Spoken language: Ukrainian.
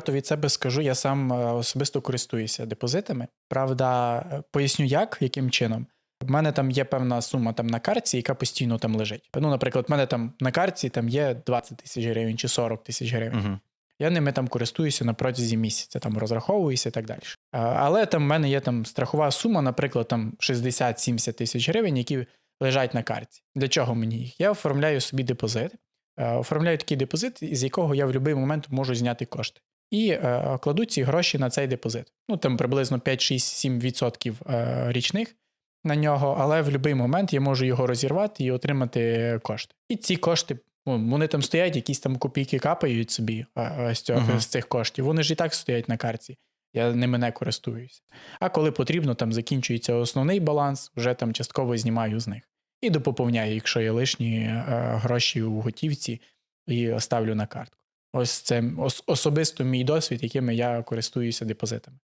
То від себе скажу, я сам е, особисто користуюся депозитами. Правда, е, поясню як, яким чином. В мене там є певна сума там на картці, яка постійно там лежить. Ну, наприклад, в мене там на картці там є 20 тисяч гривень чи 40 тисяч гривень. Угу. Я ними там користуюся на протязі місяця, там розраховуюся і так далі. Але там в мене є там страхова сума, наприклад, там 60-70 тисяч гривень, які лежать на карті. Для чого мені їх? Я оформляю собі депозит, е, оформляю такий депозит, із якого я в будь-який момент можу зняти кошти. І е, кладу ці гроші на цей депозит. Ну там приблизно 5-6-7% е, річних на нього, але в будь-який момент я можу його розірвати і отримати кошти. І ці кошти, ну, вони там стоять, якісь там копійки капають собі е, з, цього, Мгм. з цих коштів. Вони ж і так стоять на карті. Я ними не користуюся. А коли потрібно, там закінчується основний баланс, вже там частково знімаю з них. І допоповняю, якщо є лишні е, гроші у готівці, і ставлю на картку. Ось це ос- особисто мій досвід, якими я користуюся депозитами.